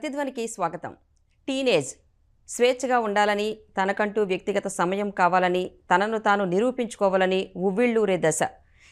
ప్రతిధ్వనికి స్వాగతం. టీనేజ్ స్వేచ్ఛగా ఉండాలని తనకంటూ వ్యక్తిగత సమయం కావాలని తనను తాను నిరూపించుకోవాలని ఉవ్విళ్ళూరే దశ.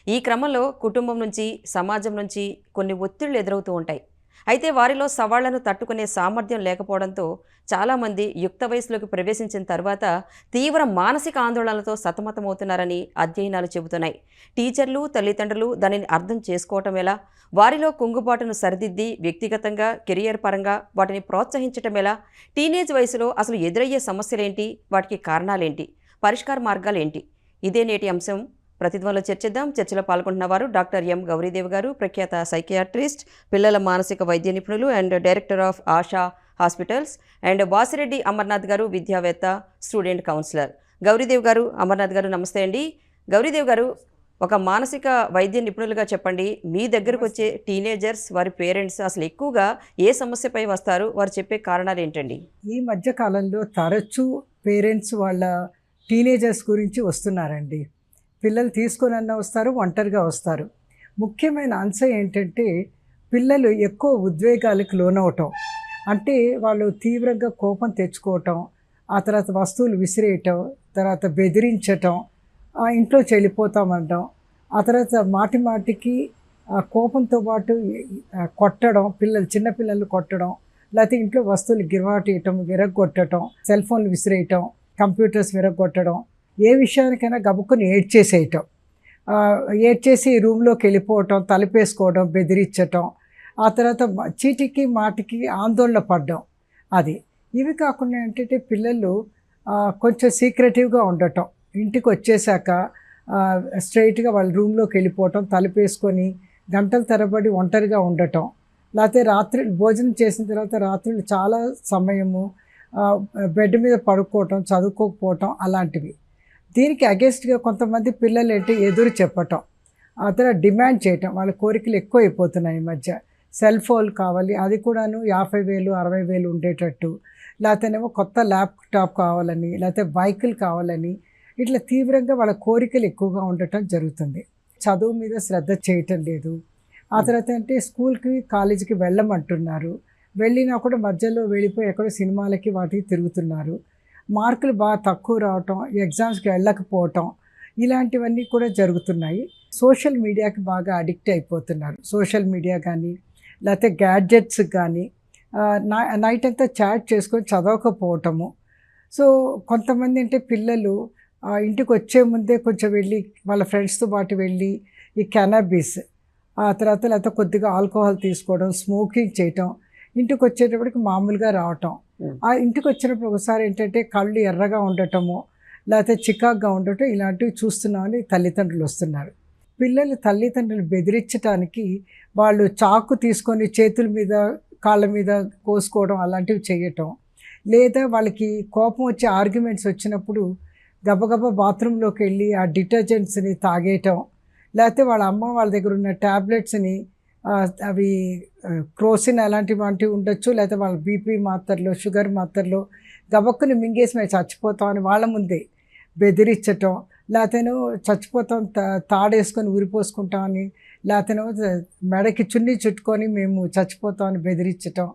ఈ క్రమంలో కుటుంబం నుంచి సమాజం నుంచి కొన్ని ఒత్తిళ్ళు ఎదురవుతూ ఉంటాయి. అయితే వారిలో సవాళ్ళను తట్టుకునే సామర్థ్యం లేకపోవడంతో చాలామంది యుక్త వయసులోకి ప్రవేశించిన తర్వాత తీవ్ర మానసిక ఆందోళనలతో సతమతమవుతున్నారని అధ్యయనాలు చెబుతున్నాయి. టీచర్లు తల్లిదండ్రులు దానిని అర్థం చేసుకోవటం ఎలా? వారిలో కుంగుబాటును సరిదిద్ది వ్యక్తిగతంగా కెరియర్ పరంగా వాటిని ప్రోత్సహించటం ఎలా? టీనేజ్ వయసులో అసలు ఎదురయ్యే సమస్యలేంటి? వాటికి కారణాలేంటి? పరిష్కార మార్గాలేంటి? ఇదే నేటి అంశం. ప్రతిధ్వనిలో చర్చిద్దాం. చర్చలో పాల్గొంటున్న వారు డాక్టర్ ఎం గౌరీదేవి గారు ప్రఖ్యాత సైకియాట్రిస్ట్ పిల్లల మానసిక వైద్య నిపుణులు and director of Asha hospitals and Vasireddy Amarnath గారు విద్యావేత్త స్టూడెంట్ కౌన్సిలర్. గౌరీదేవి గారు అమర్నాథ్ గారు నమస్తే అండి. గౌరీదేవి గారు ఒక మానసిక వైద్య నిపుణులుగా చెప్పండి. మీ దగ్గరకు వచ్చే టీనేజర్స్ వారి పేరెంట్స్ అసలు ఎక్కువగా ఏ సమస్యపై వస్తారు? వారు చెప్పే కారణాలు ఏంటండి? ఈ మధ్య కాలంలో తరచూ పేరెంట్స్ వాళ్ళ టీనేజర్స్ గురించి వస్తున్నారండి. పిల్లలు తీసుకొని అన్న వస్తారు ఒంటరిగా వస్తారు. ముఖ్యమైన అంశం ఏంటంటే పిల్లలు ఎక్కువ ఉద్వేగాలకు లోనవటం. అంటే వాళ్ళు తీవ్రంగా కోపం తెచ్చుకోవటం ఆ తర్వాత వస్తువులు విసిరేయటం తర్వాత బెదిరించటం ఇంట్లో చెల్లిపోతామనడం ఆ తర్వాత మాటి మాటికి ఆ కోపంతో పాటు కొట్టడం పిల్లలు చిన్నపిల్లలు కొట్టడం లేకపోతే ఇంట్లో వస్తువులు గిరవాటేయటం విరగొట్టడం సెల్ ఫోన్లు విసిరేయటం కంప్యూటర్స్ విరగొట్టడం ఏ విషయానికైనా గబుక్కుని ఏడ్చేసేయటం. ఏడ్చేసి రూమ్లోకి వెళ్ళిపోవటం తలుపేసుకోవడం బెదిరించటం ఆ తర్వాత చీటికి మాటికి ఆందోళన పడడం. అది. ఇవి కాకుండా ఏంటంటే పిల్లలు కొంచెం సీక్రెటివ్గా ఉండటం. ఇంటికి వచ్చేసాక స్ట్రైట్గా వాళ్ళ రూమ్లోకి వెళ్ళిపోవటం తలుపేసుకొని గంటల తరబడి ఒంటరిగా ఉండటం. లేకపోతే రాత్రి భోజనం చేసిన తర్వాత రాత్రులు చాలా సమయము బెడ్ మీద పడుకోవటం చదువుకోకపోవటం అలాంటివి. దీనికి అగేన్స్ట్గా కొంతమంది పిల్లలు ఏంటి ఎదురు చెప్పటం. అతను డిమాండ్ చేయటం. వాళ్ళ కోరికలు ఎక్కువ అయిపోతున్నాయి ఈ మధ్య. సెల్ ఫోన్ కావాలి అది కూడాను యాభై వేలు అరవై వేలు ఉండేటట్టు. లేకపోతేనేమో కొత్త ల్యాప్టాప్ కావాలని లేకపోతే బైకులు కావాలని ఇట్లా తీవ్రంగా వాళ్ళ కోరికలు ఎక్కువగా ఉండటం జరుగుతుంది. చదువు మీద శ్రద్ధ చేయటం లేదు. ఆ తర్వాత అంటే స్కూల్కి కాలేజీకి వెళ్ళమంటున్నారు. వెళ్ళినా కూడా మధ్యలో వెళ్ళిపోయి ఎక్కడో సినిమాలకి వాటికి తిరుగుతున్నారు. మార్కులు బాగా తక్కువ రావటం ఎగ్జామ్స్కి వెళ్ళకపోవటం ఇలాంటివన్నీ కూడా జరుగుతున్నాయి. సోషల్ మీడియాకి బాగా అడిక్ట్ అయిపోతున్నారు. సోషల్ మీడియా కానీ లేకపోతే గ్యాడ్జెట్స్ కానీ నైట్ అంతా చాట్ చేసుకొని చదవకపోవటము. సో కొంతమంది అంటే పిల్లలు ఇంటికి వచ్చే ముందే కొంచెం వెళ్ళి వాళ్ళ ఫ్రెండ్స్తో పాటు వెళ్ళి ఈ కెనాబీస్ ఆ తర్వాత లేకపోతే కొద్దిగా ఆల్కహాల్ తీసుకోవడం స్మోకింగ్ చేయటం ఇంటికి వచ్చేటప్పటికి మామూలుగా రావటం. ఆ ఇంటికి వచ్చినప్పుడు ఒకసారి ఏంటంటే కళ్ళు ఎర్రగా ఉండటము లేకపోతే చికాగ్గా ఉండటం ఇలాంటివి చూస్తున్నామని తల్లిదండ్రులు వస్తున్నారు. పిల్లలు తల్లిదండ్రులు బెదిరించడానికి వాళ్ళు చాకు తీసుకొని చేతుల మీద కాళ్ళ మీద కోసుకోవడం అలాంటివి చేయటం లేదా వాళ్ళకి కోపం వచ్చే ఆర్గ్యుమెంట్స్ వచ్చినప్పుడు గబగబా బాత్రూంలోకి వెళ్ళి ఆ డిటర్జెంట్స్ని తాగేయటం లేకపోతే వాళ్ళ అమ్మ వాళ్ళ దగ్గర ఉన్న ట్యాబ్లెట్స్ని అవి క్రోసిన్ అలాంటివి వంటివి ఉండొచ్చు లేకపోతే వాళ్ళ బీపీ మాత్రలు షుగర్ మాత్రలు గబక్కుని మింగేసి మేము చచ్చిపోతామని వాళ్ళ ముందే బెదిరించటం లేకపోతేనో చచ్చిపోతాం తా- తాడేసుకొని ఉరిపోసుకుంటామని లేకపోతేనో మెడకి చున్నీ చుట్టుకొని మేము చచ్చిపోతామని బెదిరించటం.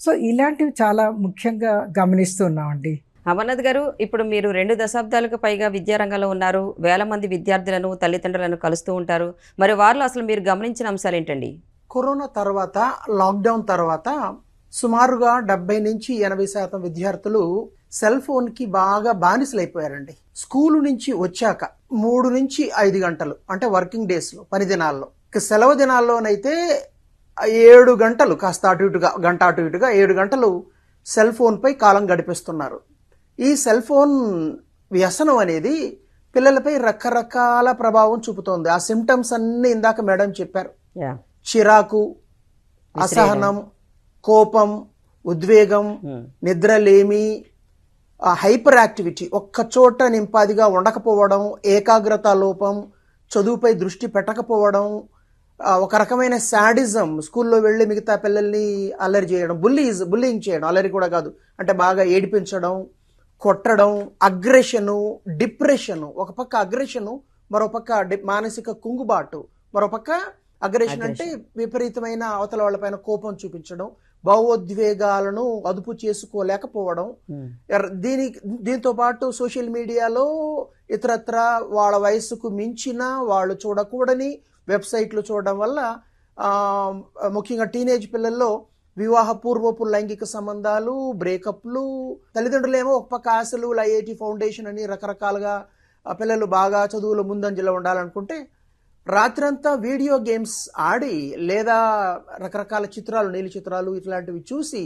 సో ఇలాంటివి చాలా ముఖ్యంగా గమనిస్తున్నామండి అమర్నాథ్ గారు ఇప్పుడు మీరు రెండు దశాబ్దాలకు పైగా విద్యారంగంలో ఉన్నారు. వేల మంది విద్యార్థులను తల్లిదండ్రులను కలుస్తూ ఉంటారు. మరి వారిలో అసలు మీరు గమనించిన అంశాలు ఏంటండి? కరోనా తర్వాత లాక్డౌన్ తర్వాత సుమారుగా డెబ్బై నుంచి ఎనభై శాతం విద్యార్థులు సెల్ ఫోన్కి బాగా బానిసలైపోయారండి. స్కూలు నుంచి వచ్చాక మూడు నుంచి ఐదు గంటలు అంటే వర్కింగ్ డేస్లో పని దినాల్లో. ఇక సెలవు దినాల్లోనైతే ఏడు గంటలు కాస్త అటు ఇటుగా గంట అటు ఇటుగా ఏడు గంటలు సెల్ ఫోన్ పై కాలం గడిపిస్తున్నారు. ఈ సెల్ ఫోన్ వ్యసనం అనేది పిల్లలపై రకరకాల ప్రభావం చూపుతోంది. ఆ సిమ్టమ్స్ అన్ని ఇందాక మేడం చెప్పారు. చిరాకు అసహనం కోపం ఉద్వేగం నిద్రలేమి హైపర్ యాక్టివిటీ ఒక్క చోట నింపాదిగా ఉండకపోవడం ఏకాగ్రత లోపం చదువుపై దృష్టి పెట్టకపోవడం ఒక రకమైన శాడిజం స్కూల్లో వెళ్ళి మిగతా పిల్లల్ని అల్లరి చేయడం బుల్లీజ్ బుల్లింగ్ చేయడం అల్లరి కూడా కాదు. అంటే బాగా ఏడిపించడం కొట్టడం అగ్రెషను డిప్రెషను ఒక పక్క అగ్రెషను మరో పక్క డి- మానసిక కుంగుబాటు. మరో పక్క అగ్రెషన్ అంటే విపరీతమైన అవతల వాళ్ళపైన కోపం చూపించడం భావోద్వేగాలను అదుపు చేసుకోలేకపోవడం. ఎర్- దీని దీంతో పాటు సోషల్ మీడియాలో ఇతరత్ర వాళ్ళ వయసుకు మించిన వాళ్ళు చూడకూడని వెబ్సైట్లు చూడడం వల్ల ముఖ్యంగా టీనేజ్ పిల్లల్లో వివాహ పూర్వపు లైంగిక సంబంధాలు బ్రేకప్లు తల్లిదండ్రులేమో ఒక పక్క ఆశలు ఐఐటి ఫౌండేషన్ అని రకరకాలుగా పిల్లలు బాగా చదువులో ముందంజలో ఉండాలనుకుంటే రాత్రంతా వీడియో గేమ్స్ ఆడి లేదా రకరకాల చిత్రాలు నీలి చిత్రాలు ఇట్లాంటివి చూసి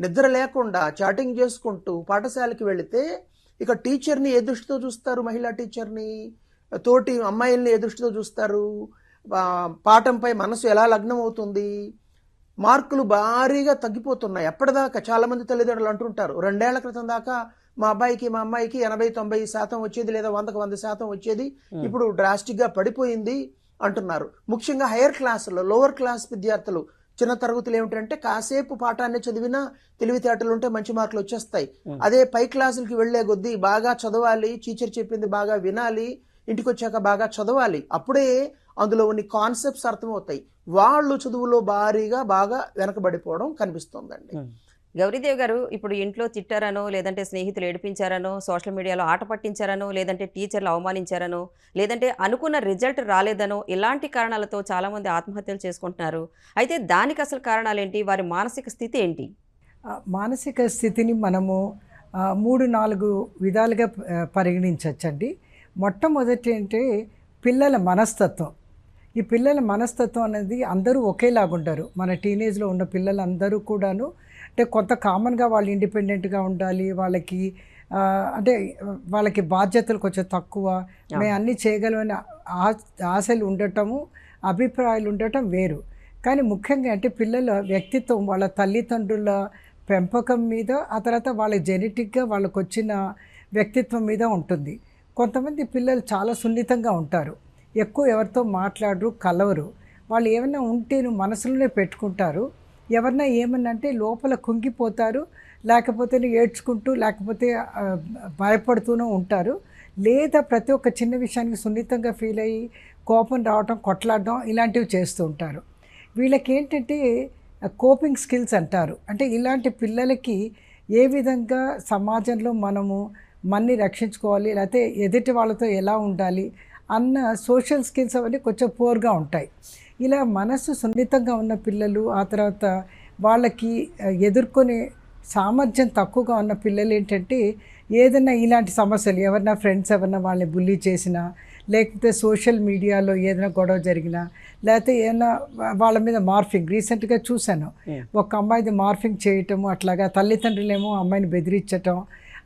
నిద్ర లేకుండా చాటింగ్ చేసుకుంటూ పాఠశాలకి వెళితే ఇక టీచర్ని ఏ దృష్టితో చూస్తారు? మహిళా టీచర్ని? తోటి అమ్మాయిల్ని ఏ దృష్టితో చూస్తారు? పాఠంపై మనసు ఎలా లగ్నం అవుతుంది మార్కులు భారీగా తగ్గిపోతున్నాయి. ఎప్పటిదాకా చాలా మంది తల్లిదండ్రులు అంటుంటారు రెండేళ్ళ క్రితం దాకా మా అబ్బాయికి మా అమ్మాయికి ఎనభై తొంభై శాతం వచ్చేది లేదా వందకు వంద శాతం వచ్చేది ఇప్పుడు డ్రాస్టిక్గా పడిపోయింది అంటున్నారు. ముఖ్యంగా హైయర్ క్లాసులో లోవర్ క్లాస్ విద్యార్థులు చిన్న తరగతులు ఏమిటంటే కాసేపు పాఠాన్ని చదివినా తెలివితేటలు ఉంటే మంచి మార్కులు వచ్చేస్తాయి. అదే పై క్లాసులకి వెళ్ళే కొద్దీ బాగా చదవాలి టీచర్ చెప్పింది బాగా వినాలి ఇంటికి వచ్చాక బాగా చదవాలి. అప్పుడే అందులో ఉన్న కాన్సెప్ట్స్ అర్థమవుతాయి. వాళ్ళు చదువులో భారీగా బాగా వెనకబడిపోవడం కనిపిస్తోందండి. గౌరీదేవి గారు ఇప్పుడు ఇంట్లో తిట్టారనో లేదంటే స్నేహితులు ఏడిపించారనో సోషల్ మీడియాలో ఆట పట్టించారనో లేదంటే టీచర్లు అవమానించారనో లేదంటే అనుకున్న రిజల్ట్ రాలేదనో ఇలాంటి కారణాలతో చాలామంది ఆత్మహత్యలు చేసుకుంటున్నారు. అయితే దానికి అసలు కారణాలేంటి? వారి మానసిక స్థితి ఏంటి? మానసిక స్థితిని మనము మూడు నాలుగు విధాలుగా పరిగణించవచ్చండి మొట్టమొదటి అంటే పిల్లల మనస్తత్వం. ఈ పిల్లల మనస్తత్వం అనేది అందరూ ఒకేలాగా ఉండరు మన టీనేజ్లో ఉన్న పిల్లలందరూ కూడాను అంటే కొంత కామన్గా వాళ్ళు ఇండిపెండెంట్గా ఉండాలి వాళ్ళకి అంటే వాళ్ళకి బాధ్యతలు కొంచెం తక్కువ. మేము అన్నీ చేయగలమని ఆశలు ఉండటము అభిప్రాయాలు ఉండటం వేరు. కానీ ముఖ్యంగా అంటే పిల్లల వ్యక్తిత్వం వాళ్ళ తల్లిదండ్రుల పెంపకం మీద ఆ తర్వాత వాళ్ళ జెనెటిక్గా వాళ్ళకు వచ్చిన వ్యక్తిత్వం మీద ఉంటుంది. కొంతమంది పిల్లలు చాలా సున్నితంగా ఉంటారు. ఎక్కువ ఎవరితో మాట్లాడరు కలవరు. వాళ్ళు ఏమైనా ఉంటే మనసులోనే పెట్టుకుంటారు. ఎవరన్నా ఏమన్నా అంటే లోపల కుంగిపోతారు లేకపోతే ఏడ్చుకుంటూ లేకపోతే భయపడుతూనే ఉంటారు. లేదా ప్రతి ఒక్క చిన్న విషయానికి సున్నితంగా ఫీల్ అయ్యి కోపం రావడం కొట్లాడడం ఇలాంటివి చేస్తూ ఉంటారు. వీళ్ళకి ఏంటంటే కోపింగ్ స్కిల్స్ అంటారు. అంటే ఇలాంటి పిల్లలకి ఏ విధంగా సమాజంలో మనము మన్ని రక్షించుకోవాలి లేకపోతే ఎదుటి వాళ్ళతో ఎలా ఉండాలి అన్న సోషల్ స్కిల్స్ అవన్నీ కొంచెం పోర్గా ఉంటాయి. ఇలా మనసు సున్నితంగా ఉన్న పిల్లలు ఆ తర్వాత వాళ్ళకి ఎదుర్కొనే సామర్థ్యం తక్కువగా ఉన్న పిల్లలు ఏంటంటే ఏదైనా ఇలాంటి సమస్యలు ఎవరైనా ఫ్రెండ్స్ ఎవరైనా వాళ్ళని బుల్లీ చేసినా లేకపోతే సోషల్ మీడియాలో ఏదైనా గొడవ జరిగినా లేకపోతే ఏదైనా వాళ్ళ మీద మార్ఫింగ్ రీసెంట్గా చూశాను. ఒక అమ్మాయిది మార్ఫింగ్ చేయటము అట్లాగా తల్లిదండ్రులేమో అమ్మాయిని బెదిరించటం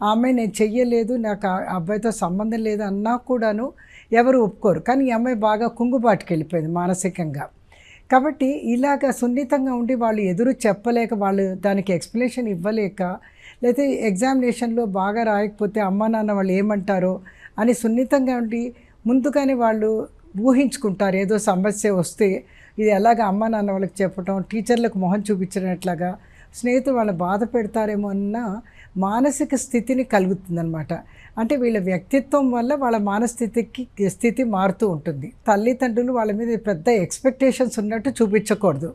ఆ అమ్మాయి నేను చెయ్యలేదు నాకు ఆ అబ్బాయితో సంబంధం లేదు అన్నా కూడాను ఎవరు ఒప్పుకోరు. కానీ ఈ అమ్మాయి బాగా కుంగుబాటుకి వెళ్ళిపోయింది మానసికంగా. కాబట్టి ఇలాగ సున్నితంగా ఉండి వాళ్ళు ఎదురు చెప్పలేక వాళ్ళు దానికి ఎక్స్ప్లెనేషన్ ఇవ్వలేక లేకపోతే ఎగ్జామినేషన్లో బాగా రాయకపోతే అమ్మ నాన్న వాళ్ళు ఏమంటారో అని సున్నితంగా ఉండి ముందుగానే వాళ్ళు ఊహించుకుంటారు. ఏదో సమస్య వస్తే ఇది ఎలాగ అమ్మ నాన్న వాళ్ళకి చెప్పటం టీచర్లకు మొహం చూపించినట్లాగా స్నేహితులు వాళ్ళని బాధ పెడతారేమో అన్న మానసిక స్థితిని కలుగుతుందనమాట అంటే వీళ్ళ వ్యక్తిత్వం వల్ల వాళ్ళ మానస్థితికి స్థితి మారుతూ ఉంటుంది. తల్లిదండ్రులు వాళ్ళ మీద పెద్ద ఎక్స్పెక్టేషన్స్ ఉన్నట్టు చూపించకూడదు.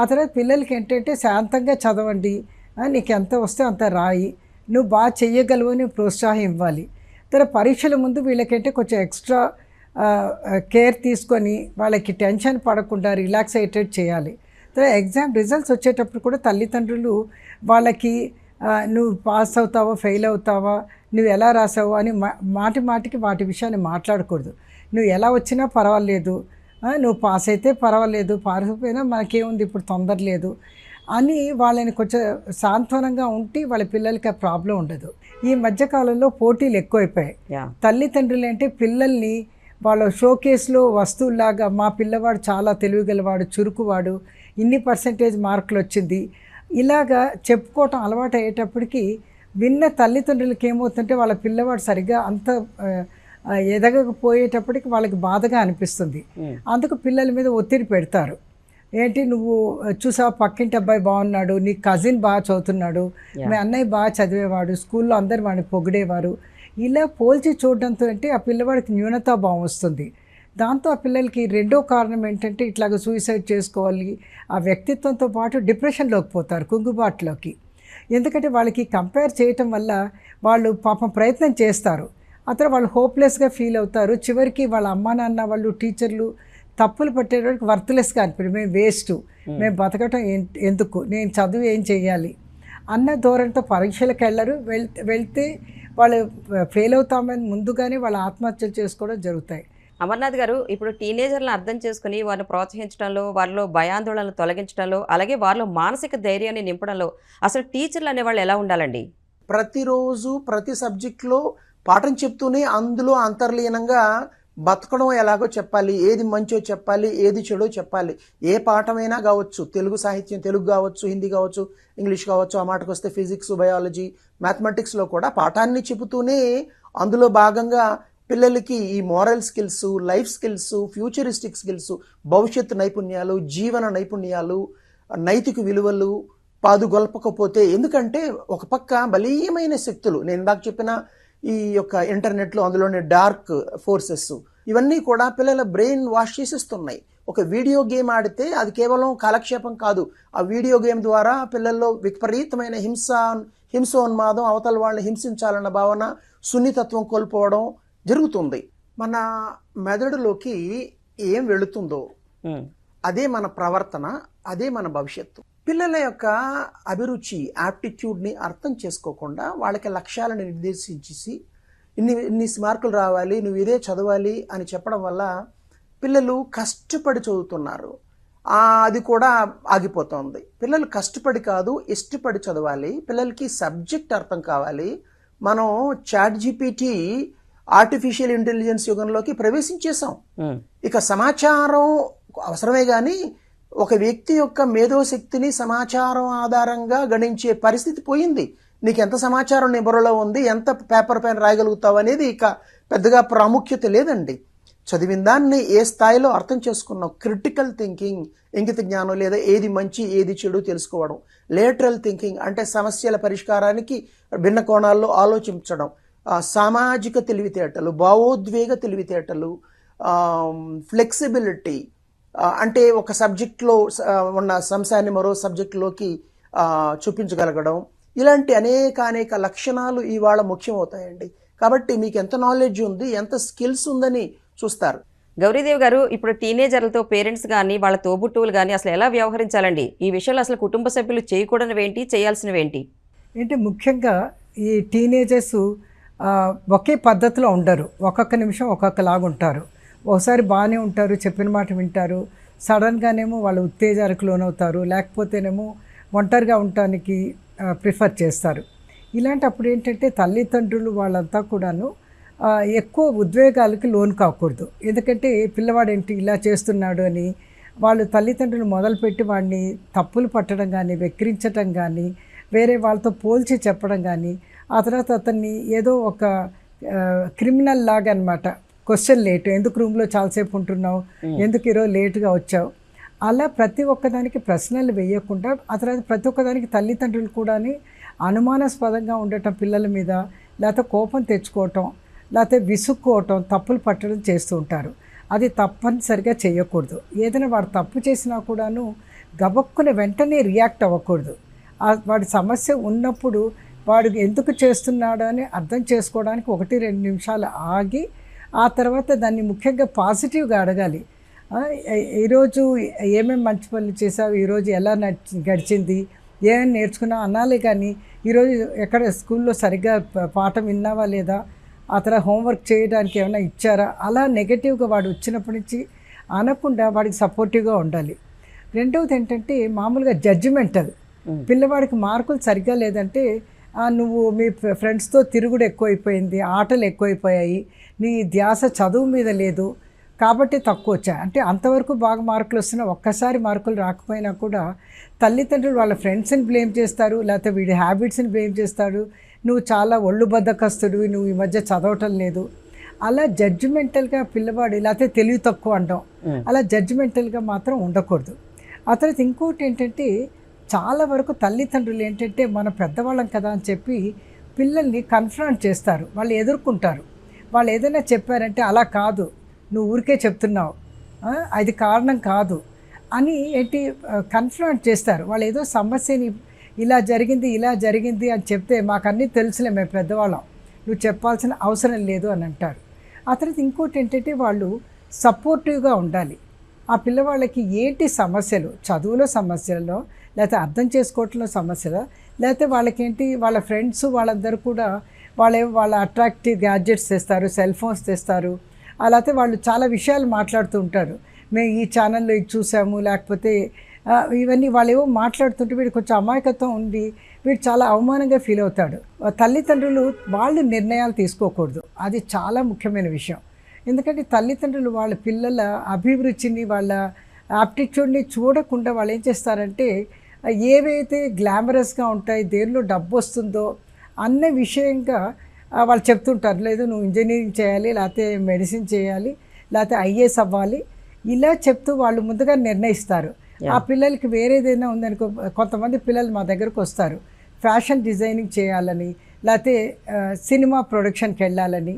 ఆ తర్వాత పిల్లలకి ఏంటంటే శాంతంగా చదవండి నీకు ఎంత వస్తే అంత రాయి నువ్వు బాగా చెయ్యగలవు అని ప్రోత్సాహం ఇవ్వాలి. తర్వాత పరీక్షల ముందు వీళ్ళకంటే కొంచెం ఎక్స్ట్రా కేర్ తీసుకొని వాళ్ళకి టెన్షన్ పడకుండా రిలాక్సేటెడ్ చేయాలి. తర్వాత ఎగ్జామ్ రిజల్ట్స్ వచ్చేటప్పుడు కూడా తల్లిదండ్రులు వాళ్ళకి నువ్వు పాస్ అవుతావా ఫెయిల్ అవుతావా నువ్వు ఎలా రాసావు అని మా- మాటి మాటికి వాటి విషయాన్ని మాట్లాడకూడదు. నువ్వు ఎలా వచ్చినా పర్వాలేదు. నువ్వు పాస్ అయితే పర్వాలేదు. పాస్ అయిపోయినా మనకేముంది? ఇప్పుడు తొందర లేదు అని వాళ్ళని కొంచెం సాంత్వనంగా ఉండి వాళ్ళ పిల్లలకి ఆ ప్రాబ్లం ఉండదు. ఈ మధ్యకాలంలో పోటీలు ఎక్కువైపోయాయి. తల్లిదండ్రులు అంటే పిల్లల్ని వాళ్ళ షోకేస్లో వస్తువులాగా మా పిల్లవాడు చాలా తెలివిగలవాడు చురుకువాడు ఇన్ని పర్సంటేజ్ మార్కులు వచ్చింది ఇలాగా చెప్పుకోవటం అలవాటు అయ్యేటప్పటికి విన్న తల్లిదండ్రులకి ఏమవుతుంటే వాళ్ళ పిల్లవాడు సరిగ్గా అంత ఎదగకపోయేటప్పటికి వాళ్ళకి బాధగా అనిపిస్తుంది. అందుకు పిల్లల మీద ఒత్తిడి పెడతారు. ఏంటి నువ్వు చూసావా పక్కింటి అబ్బాయి బాగున్నాడు నీ కజిన్ బాగా చదువుతున్నాడు మీ అన్నయ్య బాగా చదివేవాడు స్కూల్లో అందరు వాడిని పొగిడేవారు. ఇలా పోల్చి చూడడంతో అంటే ఆ పిల్లవాడికి న్యూనతాభావం వస్తుంది. దాంతో ఆ పిల్లలకి రెండో కారణం ఏంటంటే ఇట్లాగ సూసైడ్ చేసుకోవాలి. ఆ వ్యక్తిత్వంతో పాటు డిప్రెషన్లోకి పోతారు కుంగుబాటులోకి. ఎందుకంటే వాళ్ళకి కంపేర్ చేయటం వల్ల వాళ్ళు పాపం ప్రయత్నం చేస్తారు. అతను వాళ్ళు హోప్లెస్గా ఫీల్ అవుతారు. చివరికి వాళ్ళ అమ్మా నాన్న వాళ్ళు టీచర్లు తప్పులు పట్టేటోడికి వర్త్లెస్గా అనిపించి మేము వేస్ట్ మేము బతకటం ఎందుకు? నేను చదువు ఏం చెయ్యాలి అన్న ధోరణితో పరీక్షలకు వెళ్ళరు. వెళ్ వెళ్తే వాళ్ళు ఫెయిల్ అవుతామని ముందుగానే వాళ్ళు ఆత్మహత్యలు చేసుకోవడం జరుగుతాయి. అమర్నాథ్ గారు ఇప్పుడు టీనేజర్లను అర్థం చేసుకుని వారిని ప్రోత్సహించడంలో వారిలో భయాందోళనలు తొలగించడంలో అలాగే వారిలో మానసిక ధైర్యాన్ని నింపడంలో అసలు టీచర్లు అనేవాళ్ళు ఎలా ఉండాలండి? ప్రతిరోజు ప్రతి సబ్జెక్ట్లో పాఠం చెప్తూనే అందులో అంతర్లీనంగా బతకడం ఎలాగో చెప్పాలి ఏది మంచో చెప్పాలి ఏది చెడో చెప్పాలి. ఏ పాఠమైనా కావచ్చు తెలుగు సాహిత్యం తెలుగు కావచ్చు హిందీ కావచ్చు ఇంగ్లీష్ కావచ్చు ఆ మాటకు వస్తే ఫిజిక్స్ బయాలజీ మ్యాథమెటిక్స్లో కూడా పాఠాన్ని చెబుతూనే అందులో భాగంగా పిల్లలకి ఈ moral skills life skills futuristic skills భవిష్యత్తు నైపుణ్యాలు జీవన నైపుణ్యాలు నైతిక విలువలు పాదుగొల్పకపోతే ఎందుకంటే ఒక పక్క బలీయమైన శక్తులు నేను ఇందాక చెప్పిన ఈ యొక్క ఇంటర్నెట్లో అందులోని డార్క్ ఫోర్సెస్ ఇవన్నీ కూడా పిల్లల బ్రెయిన్ వాష్ చేసేస్తున్నాయి. ఒక వీడియో గేమ్ ఆడితే అది కేవలం కాలక్షేపం కాదు. ఆ వీడియో గేమ్ ద్వారా పిల్లల్లో విపరీతమైన హింస హింసోన్మాదం అవతల వాళ్ళని హింసించాలన్న భావన సున్నితత్వం కోల్పోవడం జరుగుతుంది. మన మెదడులోకి ఏం వెళుతుందో అదే మన ప్రవర్తన అదే మన భవిష్యత్తు. పిల్లల యొక్క అభిరుచి యాప్టిట్యూడ్ని అర్థం చేసుకోకుండా వాళ్ళకి లక్ష్యాలను నిర్దేశించేసి ఇన్ని ఇన్ని మార్కులు రావాలి నువ్వు ఇదే చదవాలి అని చెప్పడం వల్ల పిల్లలు కష్టపడి చదువుతున్నారు. అది కూడా ఆగిపోతుంది. పిల్లలు కష్టపడి కాదు ఇష్టపడి చదవాలి. పిల్లలకి సబ్జెక్ట్ అర్థం కావాలి. మనం చాట్ జీపీటీ ఆర్టిఫిషియల్ ఇంటెలిజెన్స్ యుగంలోకి ప్రవేశించేసాం ఇక సమాచారం అవసరమే కానీ ఒక వ్యక్తి యొక్క మేధోశక్తిని సమాచారం ఆధారంగా గణించే పరిస్థితి పోయింది. నీకు ఎంత సమాచారం నీ బుర్రలో ఉంది ఎంత పేపర్ పైన రాయగలుగుతావు అనేది ఇక పెద్దగా ప్రాముఖ్యత లేదండి. చదివిన దాన్ని ఏ స్థాయిలో అర్థం చేసుకున్నావు? క్రిటికల్ థింకింగ్ ఇంగిత జ్ఞానం లేదా ఏది మంచి ఏది చెడు తెలుసుకోవడం. లేటరల్ థింకింగ్ అంటే సమస్యల పరిష్కారానికి భిన్న కోణాల్లో ఆలోచించడం. సామాజిక తెలివితేటలు భావోద్వేగ తెలివితేటలు ఫ్లెక్సిబిలిటీ అంటే ఒక సబ్జెక్ట్లో ఉన్న సంశాన్ని మరో సబ్జెక్టులోకి చూపించగలగడం. ఇలాంటి అనేక అనేక లక్షణాలు ఇవాళ ముఖ్యమవుతాయండి. కాబట్టి మీకు ఎంత నాలెడ్జ్ ఉంది ఎంత స్కిల్స్ ఉందని చూస్తారు. గౌరీదేవి గారు ఇప్పుడు టీనేజర్లతో పేరెంట్స్ కానీ వాళ్ళ తోబుట్టువులు కానీ అసలు ఎలా వ్యవహరించాలండి? ఈ విషయంలో అసలు కుటుంబ సభ్యులు చేయకూడనివేంటి చేయాల్సినవేంటి? అంటే ముఖ్యంగా ఈ టీనేజర్స్ ఒకే పద్ధతిలో ఉండరు. ఒక్కొక్క నిమిషం ఒక్కొక్కలాగా ఉంటారు. ఒకసారి బాగానే ఉంటారు చెప్పిన మాట వింటారు. సడన్గానేమో వాళ్ళు ఉత్తేజాలకు లోనవుతారు. లేకపోతేనేమో ఒంటరిగా ఉండటానికి ప్రిఫర్ చేస్తారు. ఇలాంటప్పుడు ఏంటంటే తల్లిదండ్రులు వాళ్ళంతా కూడాను ఎక్కువ ఉద్వేగాలకి లోను కాకూడదు. ఎందుకంటే పిల్లవాడు ఏంటి ఇలా చేస్తున్నాడు అని వాళ్ళు తల్లిదండ్రులు మొదలుపెట్టి వాడిని తప్పులు పట్టడం కానీ వెక్కిరించడం కానీ వేరే వాళ్ళతో పోల్చి చెప్పడం కానీ ఆ తర్వాత అతన్ని ఏదో ఒక క్రిమినల్ లాగా అనమాట క్వశ్చన్ లేట్. ఎందుకు రూమ్లో చాలాసేపు ఉంటున్నావు? ఎందుకు ఈరోజు లేటుగా వచ్చావు? అలా ప్రతి ఒక్కదానికి ప్రశ్నలు వేయకుండా ఆ తర్వాత ప్రతి ఒక్కదానికి తల్లిదండ్రులు కూడా అనుమానాస్పదంగా ఉండటం పిల్లల మీద లేకపోతే కోపం తెచ్చుకోవటం లేకపోతే విసుక్కోవటం తప్పులు పట్టడం చేస్తూ ఉంటారు. అది తప్పనిసరిగా చేయకూడదు. ఏదైనా వాడు తప్పు చేసినా కూడాను గబక్కున వెంటనే రియాక్ట్ అవ్వకూడదు. వాడి సమస్య ఉన్నప్పుడు వాడు ఎందుకు చేస్తున్నాడు అని అర్థం చేసుకోవడానికి ఒకటి రెండు నిమిషాలు ఆగి ఆ తర్వాత దాన్ని ముఖ్యంగా పాజిటివ్గా అడగాలి. ఈరోజు ఏమేమి మంచి పనులు చేసావు ఈరోజు ఎలా గడిచింది? ఏమేమి నేర్చుకున్నావు? అనాలి కానీ ఈరోజు ఎక్కడ స్కూల్లో సరిగ్గా పాఠం విన్నావా లేదా? ఆ తర్వాత హోంవర్క్ చేయడానికి ఏమైనా ఇచ్చారా? అలా నెగటివ్గా వాడు వచ్చినప్పటి నుంచి అనకుండా వాడికి సపోర్టివ్గా ఉండాలి. రెండవది ఏంటంటే మామూలుగా జడ్జిమెంటల్ పిల్లవాడికి మార్కులు సరిగ్గా లేదంటే "ఆ, నువ్వు మీ ఫ్రెండ్స్తో తిరుగుడు ఎక్కువైపోయింది ఆటలు ఎక్కువైపోయాయి నీ ధ్యాస చదువు మీద లేదు కాబట్టి తక్కువ వచ్చాయి అంటే అంతవరకు బాగా మార్కులు వస్తున్నా ఒక్కసారి మార్కులు రాకపోయినా కూడా తల్లిదండ్రులు వాళ్ళ ఫ్రెండ్స్ని బ్లేమ్ చేస్తారు లేకపోతే వీడి హ్యాబిట్స్ని బ్లేమ్ చేస్తాడు నువ్వు చాలా ఒళ్ళు బద్దకస్తుడు నువ్వు ఈ మధ్య చదవటం లేదు. అలా జడ్జిమెంటల్గా పిల్లవాడు లేకపోతే తెలివి తక్కువ అంటాం అలా జడ్జిమెంటల్గా మాత్రం ఉండకూడదు. ఆ తర్వాత ఇంకోటి ఏంటంటే చాలా వరకు తల్లిదండ్రులు ఏంటంటే మన పెద్దవాళ్ళం కదా అని చెప్పి పిల్లల్ని కన్ఫ్రంట్ చేస్తారు. వాళ్ళు ఎదుర్కొంటారు. వాళ్ళు ఏదైనా చెప్పారంటే అలా కాదు. నువ్వు ఊరికే చెప్తున్నావు. అది కారణం కాదు అని ఏంటి కన్ఫ్రంట్ చేస్తారు. వాళ్ళు ఏదో సమస్యని ఇలా జరిగింది ఇలా జరిగింది అని చెప్తే మాకు అన్నీ తెలుసులే మేము పెద్దవాళ్ళం. నువ్వు చెప్పాల్సిన అవసరం లేదు అని అంటారు. ఆ తర్వాత ఇంకోటి ఏంటంటే వాళ్ళు సపోర్టివ్గా ఉండాలి. ఆ పిల్లవాళ్ళకి ఏంటి సమస్యలు? చదువులో సమస్యల్లో లేకపోతే అర్థం చేసుకోవటంలో సమస్య లేకపోతే వాళ్ళకేంటి? వాళ్ళ ఫ్రెండ్స్ వాళ్ళందరూ కూడా వాళ్ళే వాళ్ళ అట్రాక్టివ్ గ్యాడ్జెట్స్ తెస్తారు సెల్ ఫోన్స్ తెస్తారు. అలాగే వాళ్ళు చాలా విషయాలు మాట్లాడుతూ ఉంటారు. మేము ఈ ఛానల్లో ఇది చూసాము లేకపోతే ఇవన్నీ వాళ్ళు ఏవో మాట్లాడుతుంటే వీడు కొంచెం అమాయకత్వం ఉండి వీడు చాలా అవమానంగా ఫీల్ అవుతాడు. తల్లిదండ్రులు వాళ్ళు నిర్ణయాలు తీసుకోకూడదు. అది చాలా ముఖ్యమైన విషయం. ఎందుకంటే తల్లిదండ్రులు వాళ్ళ పిల్లల అభిరుచిని వాళ్ళ ఆప్టిట్యూడ్ని చూడకుండా వాళ్ళు ఏం చేస్తారంటే ఏవైతే గ్లామరస్గా ఉంటాయి దేనిలో డబ్బు వస్తుందో అన్న విషయంగా వాళ్ళు చెప్తుంటారు. లేదు నువ్వు ఇంజనీరింగ్ చేయాలి లేకపోతే మెడిసిన్ చేయాలి లేకపోతే ఐఏఎస్ అవ్వాలి. ఇలా చెప్తూ వాళ్ళు ముందుగా నిర్ణయిస్తారు. ఆ పిల్లలకి వేరేదైనా ఉందనుకో కొంతమంది పిల్లలు మా దగ్గరకు వస్తారు. ఫ్యాషన్ డిజైనింగ్ చేయాలని లేకపోతే సినిమా ప్రొడక్షన్కి వెళ్ళాలని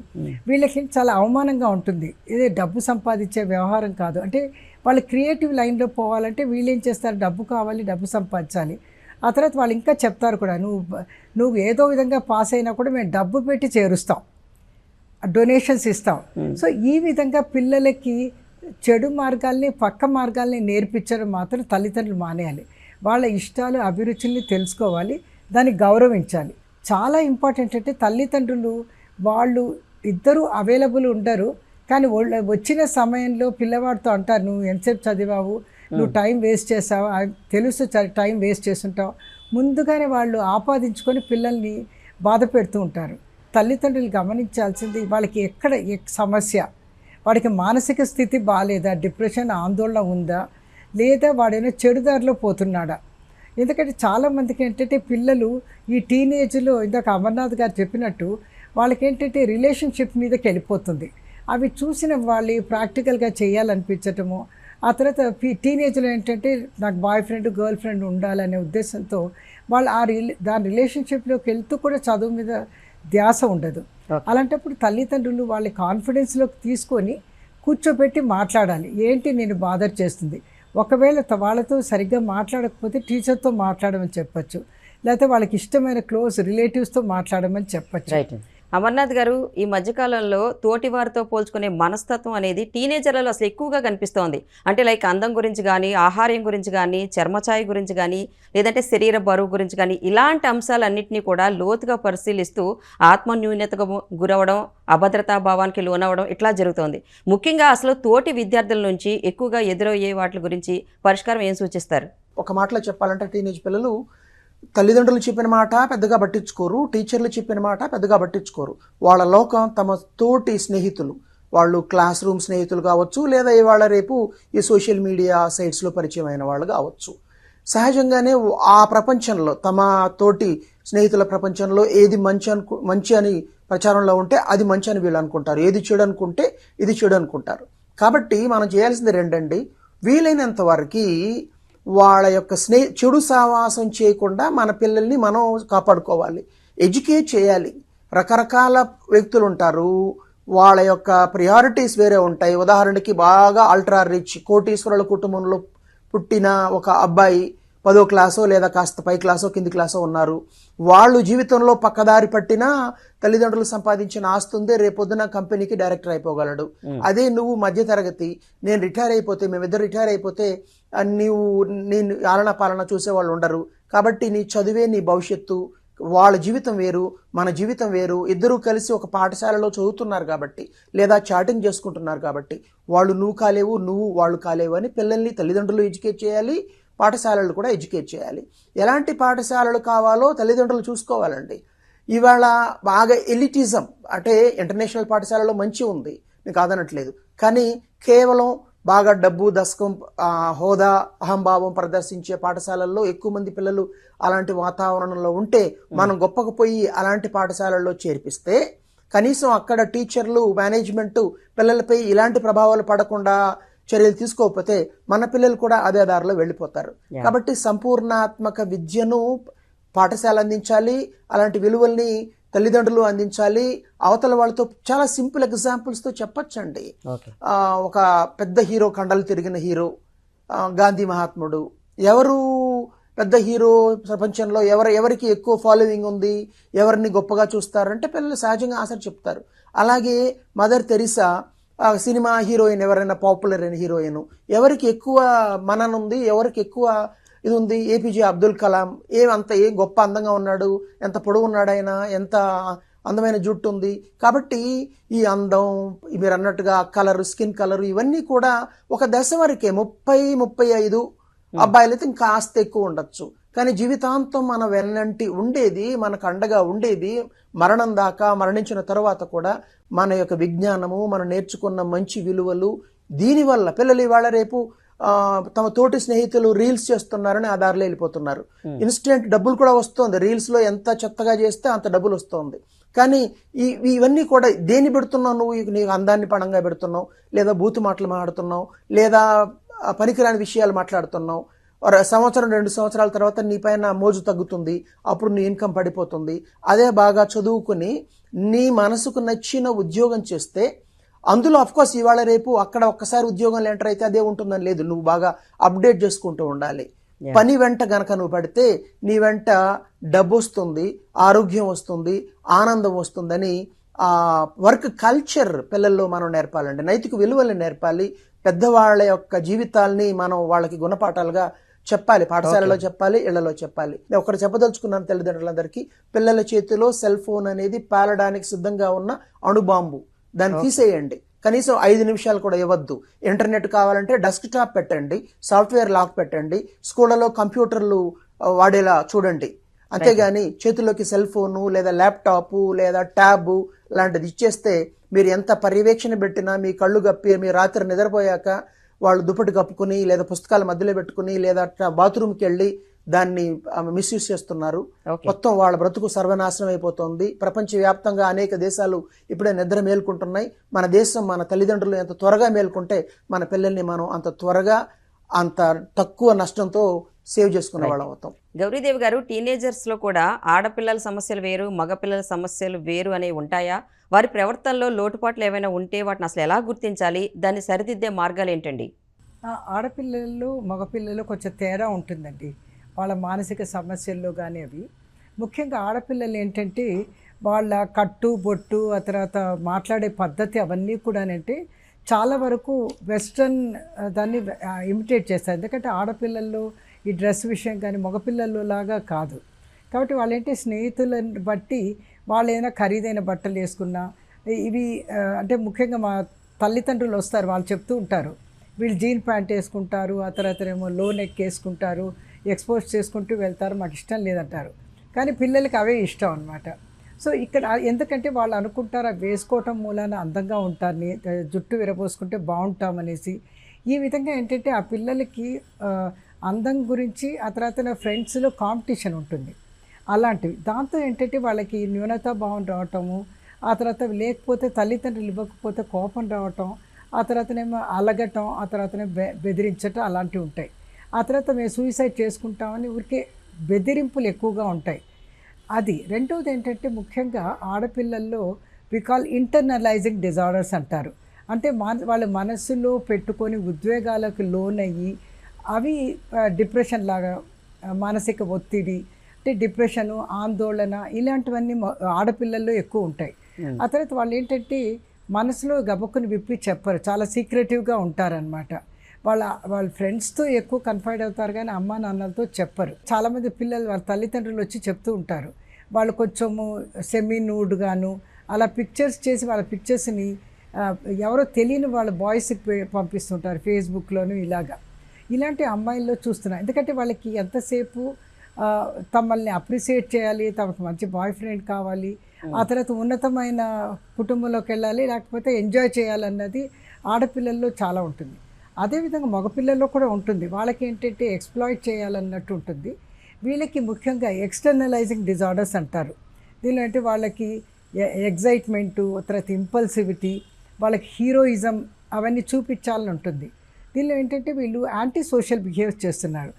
వీళ్ళకి చాలా అవమానంగా ఉంటుంది. ఇదే డబ్బు సంపాదించే వ్యవహారం కాదు. అంటే వాళ్ళు క్రియేటివ్ లైన్లో పోవాలంటే వీళ్ళు ఏం చేస్తారు? డబ్బు కావాలి డబ్బు సంపాదించాలి. ఆ తర్వాత వాళ్ళు ఇంకా చెప్తారు కూడా నువ్వు నువ్వు ఏదో విధంగా పాస్ అయినా కూడా మేము డబ్బు పెట్టి చేరుస్తాం. డొనేషన్స్ ఇస్తాం. సో ఈ విధంగా పిల్లలకి చెడు మార్గాల్ని పక్క మార్గాల్ని నేర్పించడం మాత్రం తల్లిదండ్రులు మానేయాలి. వాళ్ళ ఇష్టాలు అభిరుచుల్ని తెలుసుకోవాలి దాన్ని గౌరవించాలి. చాలా ఇంపార్టెంట్ అంటే తల్లిదండ్రులు వాళ్ళు ఇద్దరు అవైలబుల్ ఉండరు. కానీ వచ్చిన సమయంలో పిల్లవాడితో అంటారు నువ్వు ఎంతసేపు చదివావు? నువ్వు టైం వేస్ట్ చేసావు? తెలుసు టైం వేస్ట్ చేస్తుంటావు. ముందుగానే వాళ్ళు ఆపాదించుకొని పిల్లల్ని బాధ పెడుతూ ఉంటారు. తల్లిదండ్రులు గమనించాల్సింది వాళ్ళకి ఎక్కడ ఎక్ సమస్య? వాడికి మానసిక స్థితి బాగాలేదా డిప్రెషన్ ఆందోళన ఉందా? లేదా వాడైనా చెడుదారిలో పోతున్నాడా? ఎందుకంటే చాలామందికి ఏంటంటే పిల్లలు ఈ టీనేజ్లో ఇందాక అమర్నాథ్ గారు చెప్పినట్టు వాళ్ళకి ఏంటంటే రిలేషన్షిప్ మీదకి వెళ్ళిపోతుంది. అవి చూసిన వాళ్ళు ప్రాక్టికల్గా చేయాలనిపించటము. ఆ తర్వాత టీనేజ్లో ఏంటంటే నాకు బాయ్ ఫ్రెండ్ గర్ల్ ఫ్రెండ్ ఉండాలనే ఉద్దేశంతో వాళ్ళు ఆ రిలే దాని రిలేషన్షిప్లోకి వెళ్తూ కూడా చదువు మీద ధ్యాస ఉండదు. అలాంటప్పుడు తల్లిదండ్రులు వాళ్ళ కాన్ఫిడెన్స్లోకి తీసుకొని కూర్చోబెట్టి మాట్లాడాలి. ఏంటి నేను బాధర్ చేస్తుంది? ఒకవేళ వాళ్ళతో సరిగ్గా మాట్లాడకపోతే టీచర్తో మాట్లాడమని చెప్పచ్చు. లేకపోతే వాళ్ళకి ఇష్టమైన క్లోజ్ రిలేటివ్స్తో మాట్లాడమని చెప్పచ్చు. అమర్నాథ్ గారు ఈ మధ్యకాలంలో తోటి వారితో పోల్చుకునే మనస్తత్వం అనేది టీనేజర్లలో అసలు ఎక్కువగా కనిపిస్తోంది. అంటే లైక్ అందం గురించి కానీ ఆహార్యం గురించి కానీ చర్మఛాయ గురించి కానీ లేదంటే శరీర బరువు గురించి కానీ ఇలాంటి అంశాలన్నింటినీ కూడా లోతుగా పరిశీలిస్తూ ఆత్మన్యూన్యతకు గురవడం అభద్రతా భావానికి లోనవడం ఇట్లా జరుగుతోంది. ముఖ్యంగా అసలు తోటి విద్యార్థుల నుంచి ఎక్కువగా ఎదురయ్యే వాటి గురించి పరిష్కారం ఏం సూచిస్తారు? ఒక మాటలో చెప్పాలంటే టీనేజ్ పిల్లలు తల్లిదండ్రులు చెప్పిన మాట పెద్దగా పట్టించుకోరు టీచర్లు చెప్పిన మాట పెద్దగా పట్టించుకోరు. వాళ్ళ లోకం తమ తోటి స్నేహితులు. వాళ్ళు క్లాస్ రూమ్ స్నేహితులు కావచ్చు లేదా ఇవాళ రేపు ఈ సోషల్ మీడియా సైట్స్లో పరిచయం అయిన వాళ్ళు కావచ్చు. సహజంగానే ఆ ప్రపంచంలో తమ తోటి స్నేహితుల ప్రపంచంలో ఏది మంచి అనుకు మంచి అని ప్రచారంలో ఉంటే అది మంచి అని వీళ్ళు అనుకుంటారు. ఏది చెడు అనుకుంటే ఇది చెడు అనుకుంటారు. కాబట్టి మనం చేయాల్సింది రెండండి. వీలైనంత వరకు వాళ్ళ యొక్క స్నే చెడు సావాసం చేయకుండా మన పిల్లల్ని మనం కాపాడుకోవాలి. ఎడ్యుకేట్ చేయాలి. రకరకాల వ్యక్తులు ఉంటారు వాళ్ళ యొక్క ప్రియారిటీస్ వేరే ఉంటాయి. ఉదాహరణకి బాగా అల్ట్రా రిచ్ కోటీశ్వరుల కుటుంబంలో పుట్టిన ఒక అబ్బాయి పదో క్లాసో లేదా కాస్త పై క్లాసో కింది క్లాసో ఉన్నారు. వాళ్ళు జీవితంలో పక్కదారి పట్టినా తల్లిదండ్రులు సంపాదించిన ఆస్తి ఉందే రేపొద్దున కంపెనీకి డైరెక్టర్ అయిపోగలడు. అదే నువ్వు మధ్య తరగతి నేను రిటైర్ అయిపోతే మేమిద్దరు రిటైర్ అయిపోతే నీవు నేను ఆలన పాలన చూసే వాళ్ళు ఉండరు. కాబట్టి నీ చదివే నీ భవిష్యత్తు. వాళ్ళ జీవితం వేరు మన జీవితం వేరు. ఇద్దరూ కలిసి ఒక పాఠశాలలో చదువుతున్నారు కాబట్టి లేదా చాటింగ్ చేసుకుంటున్నారు కాబట్టి వాళ్ళు నువ్వు కాలేవు నువ్వు వాళ్ళు కాలేవు అని పిల్లల్ని తల్లిదండ్రులు ఎడ్యుకేట్ చేయాలి. పాఠశాలలు కూడా ఎడ్యుకేట్ చేయాలి. ఎలాంటి పాఠశాలలు కావాలో తల్లిదండ్రులు చూసుకోవాలండి. ఇవాళ బాగా ఎలిటిజం అంటే ఇంటర్నేషనల్ పాఠశాలలో మంచి ఉంది నేను కాదనట్లేదు కానీ కేవలం బాగా డబ్బు దశకం హోదా అహంభావం ప్రదర్శించే పాఠశాలల్లో ఎక్కువ మంది పిల్లలు అలాంటి వాతావరణంలో ఉంటే మనం గొప్పకు పోయి అలాంటి పాఠశాలల్లో చేర్పిస్తే కనీసం అక్కడ టీచర్లు మేనేజ్మెంట్ పిల్లలపై ఇలాంటి ప్రభావాలు పడకుండా చర్యలు తీసుకోకపోతే మన పిల్లలు కూడా అదే దారిలో వెళ్ళిపోతారు. కాబట్టి సంపూర్ణాత్మక విద్యను పాఠశాల అందించాలి అలాంటి విలువల్ని తల్లిదండ్రులు అందించాలి. అవతల వాళ్ళతో చాలా సింపుల్ ఎగ్జాంపుల్స్తో చెప్పొచ్చండి. ఒక పెద్ద హీరో కండలు తిరిగిన హీరో గాంధీ మహాత్ముడు. ఎవరు పెద్ద హీరో ప్రపంచంలో ఎవరు ఎవరికి ఎక్కువ ఫాలోయింగ్ ఉంది ఎవరిని గొప్పగా చూస్తారంటే పిల్లలు సహజంగా ఆన్సర్ చెప్తారు. అలాగే మదర్ తెరిసా సినిమా హీరోయిన్ ఎవరైనా పాపులర్ అయిన హీరోయిన్. ఎవరికి ఎక్కువ మనన్ ఉంది ఎవరికి ఎక్కువ ఇది ఉంది? ఏపీజే అబ్దుల్ కలాం ఏం అంత ఏం గొప్ప అందంగా ఉన్నాడు? ఎంత పొడవు ఉన్నాడు ఆయన? ఎంత అందమైన జుట్టు ఉంది? కాబట్టి ఈ అందం మీరు అన్నట్టుగా కలర్ స్కిన్ కలర్ ఇవన్నీ కూడా ఒక దశ వరకే ముప్పై ముప్పై ఐదు అబ్బాయిలైతే ఇంకా కాస్త ఎక్కువ ఉండొచ్చు. కానీ జీవితాంతం మన వెన్నంటి ఉండేది మనకు అండగా ఉండేది మరణం దాకా మరణించిన తర్వాత కూడా మన యొక్క విజ్ఞానము మనం నేర్చుకున్న మంచి విలువలు దీనివల్ల పిల్లలు ఇవాళ రేపు తమ తోటి స్నేహితులు రీల్స్ చేస్తున్నారని ఆ దారిలో వెళ్ళిపోతున్నారు. ఇన్స్టెంట్ డబ్బులు కూడా వస్తుంది. రీల్స్లో ఎంత చెత్తగా చేస్తే అంత డబ్బులు వస్తుంది. కానీ ఈ ఇవన్నీ కూడా దేన్ని పెడుతున్నావు నువ్వు? నీకు అందాన్ని పణంగా పెడుతున్నావు లేదా బూతు మాటలు మాట్లాడుతున్నావు లేదా పనికిరాని విషయాలు మాట్లాడుతున్నావు సంవత్సరం రెండు సంవత్సరాల తర్వాత నీ పైన మోజు తగ్గుతుంది అప్పుడు నీ ఇన్కమ్ పడిపోతుంది. అదే బాగా చదువుకుని నీ మనసుకు నచ్చిన ఉద్యోగం చేస్తే అందులో అఫ్ కోర్స్ ఇవాళ రేపు అక్కడ ఒక్కసారి ఉద్యోగంలో ఎంటర్ అయితే అదే ఉంటుందని లేదు. నువ్వు బాగా అప్డేట్ చేసుకుంటూ ఉండాలి. పని వెంట గనక నువ్వు పడితే నీ వెంట డబ్బు వస్తుంది ఆరోగ్యం వస్తుంది ఆనందం వస్తుందని ఆ వర్క్ కల్చర్ పిల్లల్లో మనం నేర్పాలండి. నైతిక విలువల్ని నేర్పాలి. పెద్దవాళ్ళ యొక్క జీవితాల్ని మనం వాళ్ళకి గుణపాఠాలుగా చెప్పాలి పాఠశాలలో చెప్పాలి ఇళ్ళలో చెప్పాలి. నేను ఒకటి చెప్పదలుచుకున్నాను తల్లిదండ్రులందరికీ. పిల్లల చేతిలో సెల్ ఫోన్ అనేది పేలడానికి సిద్ధంగా ఉన్న అణుబాంబు. దాన్ని తీసేయండి. కనీసం ఐదు నిమిషాలు కూడా ఇవ్వద్దు. ఇంటర్నెట్ కావాలంటే డెస్క్ టాప్ పెట్టండి సాఫ్ట్వేర్ లాక్ పెట్టండి స్కూళ్ళలో కంప్యూటర్లు వాడేలా చూడండి. అంతేగాని చేతిలోకి సెల్ ఫోను లేదా ల్యాప్టాప్ లేదా ట్యాబ్ లాంటిది ఇచ్చేస్తే మీరు ఎంత పర్యవేక్షణ పెట్టినా మీ కళ్ళు గప్పి మీ రాత్రి నిద్రపోయాక వాళ్ళు దుప్పటి కప్పుకుని లేదా పుస్తకాల మధ్యలో పెట్టుకుని లేదా అట్లా బాత్రూమ్కి వెళ్ళి దాన్ని మిస్యూజ్ చేస్తున్నారు. మొత్తం వాళ్ళ బ్రతుకు సర్వనాశనం అయిపోతుంది. ప్రపంచవ్యాప్తంగా అనేక దేశాలు ఇప్పుడే నిద్ర మేల్కుంటున్నాయి. మన దేశం మన తల్లిదండ్రులు ఎంత త్వరగా మేల్కొంటే మన పిల్లల్ని మనం అంత త్వరగా అంత తక్కువ నష్టంతో సేవ్ చేసుకునే వాళ్ళం అవుతాం గౌరీదేవి గారు టీనేజర్స్లో కూడా ఆడపిల్లల సమస్యలు వేరు మగపిల్లల సమస్యలు వేరు అనేవి ఉంటాయా? వారి ప్రవర్తనలో లోటుపాట్లు ఏమైనా ఉంటే వాటిని అసలు ఎలా గుర్తించాలి? దాన్ని సరిదిద్దే మార్గాలు ఏంటండి? ఆ ఆడపిల్లలు మగపిల్లలు కొంచెం తేడా ఉంటుందండి. వాళ్ళ మానసిక సమస్యల్లో కానీ అవి. ముఖ్యంగా ఆడపిల్లలు ఏంటంటే వాళ్ళ కట్టు బొట్టు ఆ తర్వాత మాట్లాడే పద్ధతి అవన్నీ కూడానంటే చాలా వరకు వెస్ట్రన్ దాన్ని ఇమిటేట్ చేస్తారు. ఎందుకంటే ఆడపిల్లల్లో ఈ డ్రెస్ విషయం కానీ మగపిల్లలు లాగా కాదు. కాబట్టి వాళ్ళేంటి స్నేహితులను బట్టి వాళ్ళు ఏదైనా ఖరీదైన బట్టలు వేసుకున్నా ఇవి అంటే ముఖ్యంగా మా తల్లిదండ్రులు వస్తారు వాళ్ళు చెప్తూ ఉంటారు. వీళ్ళు జీన్ ప్యాంట్ వేసుకుంటారు ఆ తర్వాత ఏమో లో నెక్ వేసుకుంటారు ఎక్స్పోజ్ చేసుకుంటూ వెళ్తారు మాకు ఇష్టం లేదంటారు. కానీ పిల్లలకి అవే ఇష్టం అనమాట సో ఇక్కడ ఎందుకంటే వాళ్ళు అనుకుంటారు అవి వేసుకోవటం మూలాన అందంగా ఉంటారని జుట్టు విరబోసుకుంటే బాగుంటామనేసి. ఈ విధంగా ఏంటంటే ఆ పిల్లలకి అందం గురించి ఆ తర్వాత ఫ్రెండ్స్లో కాంపిటీషన్ ఉంటుంది. అలాంటివి. దాంతో ఏంటంటే వాళ్ళకి న్యూనతా భావం రావటము ఆ తర్వాత లేకపోతే తల్లిదండ్రులు ఇవ్వకపోతే కోపం రావటం ఆ తర్వాతనేమో అలగటం ఆ తర్వాతనే బె బెదిరించటం అలాంటివి ఉంటాయి. ఆ తర్వాత మేము సూసైడ్ చేసుకుంటామని ఊరికే బెదిరింపులు ఎక్కువగా ఉంటాయి. అది రెండవది ఏంటంటే ముఖ్యంగా ఆడపిల్లల్లో వి కాల్ ఇంటర్నలైజింగ్ డిజార్డర్స్ అంటారు. అంటే మన వాళ్ళ మనస్సులో పెట్టుకొని ఉద్వేగాలకు లోనయ్యి అవి డిప్రెషన్ లాగా మానసిక ఒత్తిడి అంటే డిప్రెషను ఆందోళన ఇలాంటివన్నీ ఆడపిల్లల్లో ఎక్కువ ఉంటాయి. ఆ తర్వాత వాళ్ళు ఏంటంటే మనసులో గబక్కుని విప్పి చెప్పరు. చాలా సీక్రెటివ్గా ఉంటారనమాట వాళ్ళ వాళ్ళ ఫ్రెండ్స్తో ఎక్కువ కన్ఫైడ్ అవుతారు కానీ అమ్మ నాన్నలతో చెప్పరు. చాలామంది పిల్లలు వాళ్ళ తల్లిదండ్రులు వచ్చి చెప్తూ ఉంటారు. వాళ్ళు కొంచెము సెమీ నూడ్గాను అలా పిక్చర్స్ చేసి వాళ్ళ పిక్చర్స్ని ఎవరో తెలియని వాళ్ళ బాయ్స్కి పంపిస్తుంటారు ఫేస్బుక్లోను ఇలాగా. ఇలాంటి అమ్మాయిల్లో చూస్తున్నాను ఎందుకంటే వాళ్ళకి ఎంతసేపు తమల్ని అప్రిసియేట్ చేయాలి తమకు మంచి బాయ్ ఫ్రెండ్ కావాలి ఆ తర్వాత ఉన్నతమైన కుటుంబంలోకి వెళ్ళాలి లేకపోతే ఎంజాయ్ చేయాలన్నది ఆడపిల్లల్లో చాలా ఉంటుంది. అదేవిధంగా మగపిల్లల్లో కూడా ఉంటుంది. వాళ్ళకి ఏంటంటే ఎక్స్ప్లాయిట్ చేయాలన్నట్టు ఉంటుంది. వీళ్ళకి ముఖ్యంగా ఎక్స్టర్నలైజింగ్ డిజార్డర్స్ అంటారు. దీనిలో అంటే వాళ్ళకి ఎగ్జైట్మెంటు తర్వాత ఇంపల్సివిటీ వాళ్ళకి హీరోయిజం అవన్నీ చూపించాలని ఉంటుంది దీనిలో ఏంటంటే వీళ్ళు యాంటీ సోషల్ బిహేవ్ చేస్తున్నారు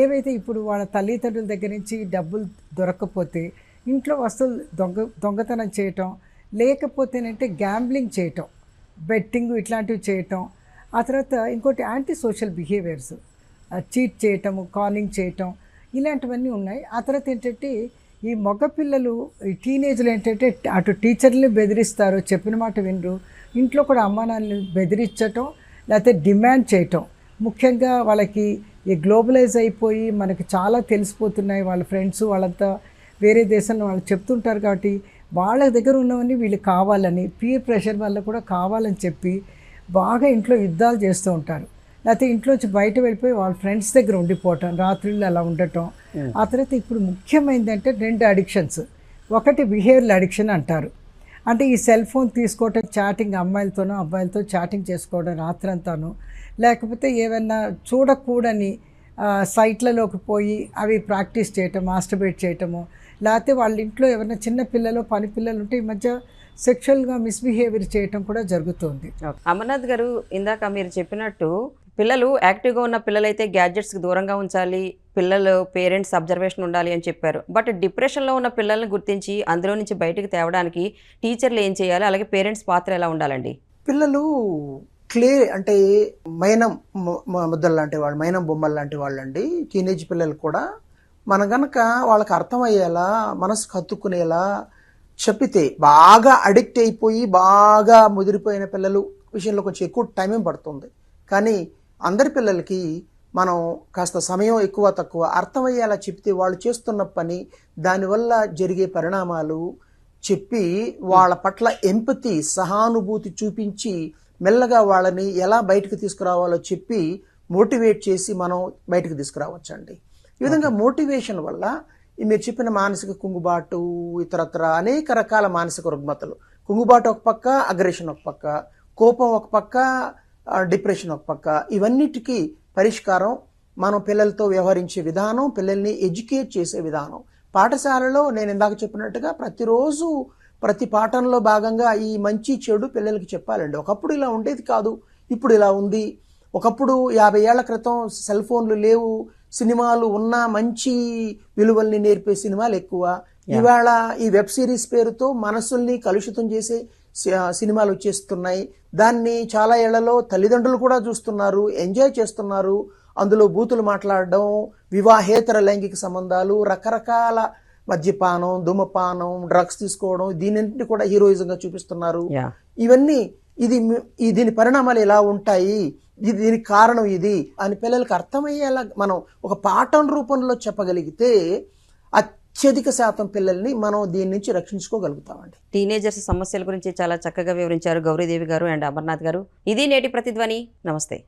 ఏవైతే ఇప్పుడు వాళ్ళ తల్లిదండ్రుల దగ్గర నుంచి డబ్బులు దొరకకపోతే ఇంట్లో వస్తువులు దొంగ దొంగతనం చేయటం లేకపోతేనంటే గ్యాంబ్లింగ్ చేయటం బెట్టింగ్ ఇట్లాంటివి చేయటం ఆ తర్వాత ఇంకోటి యాంటీ సోషల్ బిహేవియర్స్ చీట్ చేయటము కాలింగ్ చేయటం ఇలాంటివన్నీ ఉన్నాయి. ఆ తర్వాత ఏంటంటే ఈ మగ పిల్లలు ఈ టీనేజ్లో ఏంటంటే అటు టీచర్ని బెదిరిస్తారు చెప్పిన మాట వినరు. ఇంట్లో కూడా అమ్మా నాన్నని బెదిరించటం లేకపోతే డిమాండ్ చేయటం. ముఖ్యంగా వాళ్ళకి ఈ గ్లోబలైజ్ అయిపోయి మనకి చాలా తెలిసిపోతున్నాయి వాళ్ళ ఫ్రెండ్స్ వాళ్ళంతా వేరే దేశంలో వాళ్ళు చెప్తుంటారు కాబట్టి వాళ్ళ దగ్గర ఉన్నవన్నీ వీళ్ళు కావాలని పీర్ ప్రెషర్ వల్ల కూడా కావాలని చెప్పి బాగా ఇంట్లో యుద్ధాలు చేస్తూ ఉంటారు. లేకపోతే ఇంట్లోంచి బయట వెళ్ళిపోయి వాళ్ళ ఫ్రెండ్స్ దగ్గర ఉండిపోవటం రాత్రిళ్ళు అలా ఉండటం. ఆ తర్వాత ఇప్పుడు ముఖ్యమైనది అంటే రెండు అడిక్షన్స్. ఒకటి బిహేవియర్ అడిక్షన్ అంటారు. అంటే ఈ సెల్ ఫోన్ తీసుకోవటం చాటింగ్ అమ్మాయిలతోనో అబ్బాయిలతో చాటింగ్ చేసుకోవడం రాత్రంతాను. లేకపోతే ఏమైనా చూడకూడని సైట్లలోకి పోయి అవి ప్రాక్టీస్ చేయటం మాస్టర్బేట్ చేయటము లేకపోతే వాళ్ళ ఇంట్లో ఏమైనా చిన్న పిల్లలు పని పిల్లలు ఉంటే ఈ మధ్య సెక్షువల్గా మిస్బిహేవియర్ చేయటం కూడా జరుగుతుంది. అమర్నాథ్ గారు ఇందాక మీరు చెప్పినట్టు పిల్లలు యాక్టివ్గా ఉన్న పిల్లలైతే గ్యాడ్జెట్స్కి దూరంగా ఉంచాలి పిల్లలు పేరెంట్స్ అబ్జర్వేషన్ ఉండాలి అని చెప్పారు. బట్ డిప్రెషన్లో ఉన్న పిల్లల్ని గుర్తించి అందులో నుంచి బయటకు తేవడానికి టీచర్లు ఏం చేయాలి? అలాగే పేరెంట్స్ పాత్ర ఎలా ఉండాలండి? పిల్లలు క్లే అంటే మైనం ముద్దలు లాంటి వాళ్ళు మైనం బొమ్మలు లాంటి వాళ్ళు అండి టీనేజ్ పిల్లలు కూడా మన గనక వాళ్ళకి అర్థమయ్యేలా మనసుకు హత్తుకునేలా చెప్పితే బాగా అడిక్ట్ అయిపోయి బాగా ముదిరిపోయిన పిల్లలు విషయంలో కొంచెం ఎక్కువ టైం పడుతుంది. కానీ అందరి పిల్లలకి మనం కాస్త సమయం ఎక్కువ తక్కువ అర్థమయ్యేలా చెప్తే వాళ్ళు చేస్తున్న పని దానివల్ల జరిగే పరిణామాలు చెప్పి వాళ్ళ పట్ల ఎంపతి సహానుభూతి చూపించి మెల్లగా వాళ్ళని ఎలా బయటకు తీసుకురావాలో చెప్పి మోటివేట్ చేసి మనం బయటకు తీసుకురావచ్చండి. ఈ విధంగా మోటివేషన్ వల్ల మీరు చెప్పిన మానసిక కుంగుబాటు ఇతరత్ర అనేక రకాల మానసిక రుగ్మతలు. కుంగుబాటు ఒక పక్క అగ్రెషన్ ఒక పక్క కోపం ఒక పక్క డిప్రెషన్ ఒక పక్క. ఇవన్నిటికీ పరిష్కారం మనం పిల్లలతో వ్యవహరించే విధానం పిల్లల్ని ఎడ్యుకేట్ చేసే విధానం. పాఠశాలలో నేను ఇందాక చెప్పినట్టుగా ప్రతిరోజు ప్రతి పాఠంలో భాగంగా ఈ మంచి చెడు పిల్లలకి చెప్పాలండి. ఒకప్పుడు ఇలా ఉండేది కాదు. ఇప్పుడు ఇలా ఉంది. ఒకప్పుడు యాభై ఏళ్ళ క్రితం సెల్ ఫోన్లు లేవు. సినిమాలు ఉన్న మంచి విలువల్ని నేర్పే సినిమాలు ఎక్కువ. ఇవాళ ఈ వెబ్ సిరీస్ పేరుతో మనసుల్ని కలుషితం చేసే సినిమాలు వచ్చేస్తున్నాయి. దాన్ని చాలా ఏళ్ళలో తల్లిదండ్రులు కూడా చూస్తున్నారు ఎంజాయ్ చేస్తున్నారు. అందులో బూతులు మాట్లాడడం వివాహేతర లైంగిక సంబంధాలు రకరకాల మద్యపానం ధూమపానం డ్రగ్స్ తీసుకోవడం దీనింటిని కూడా హీరోయిజంగా చూపిస్తున్నారు. ఇవన్నీ ఇది దీని పరిణామాలు ఎలా ఉంటాయి? ఇది దీనికి కారణం ఇది అని పిల్లలకు అర్థమయ్యేలా మనం ఒక పాఠం రూపంలో చెప్పగలిగితే అత్యధిక శాతం పిల్లల్ని మనం దీని నుంచి రక్షించుకోగలుగుతామండి. టీనేజర్స్ సమస్యల గురించి చాలా చక్కగా వివరించారు గౌరీదేవి గారు అండ్ అమర్నాథ్ గారు. ఇది నేటి ప్రతిధ్వని. నమస్తే.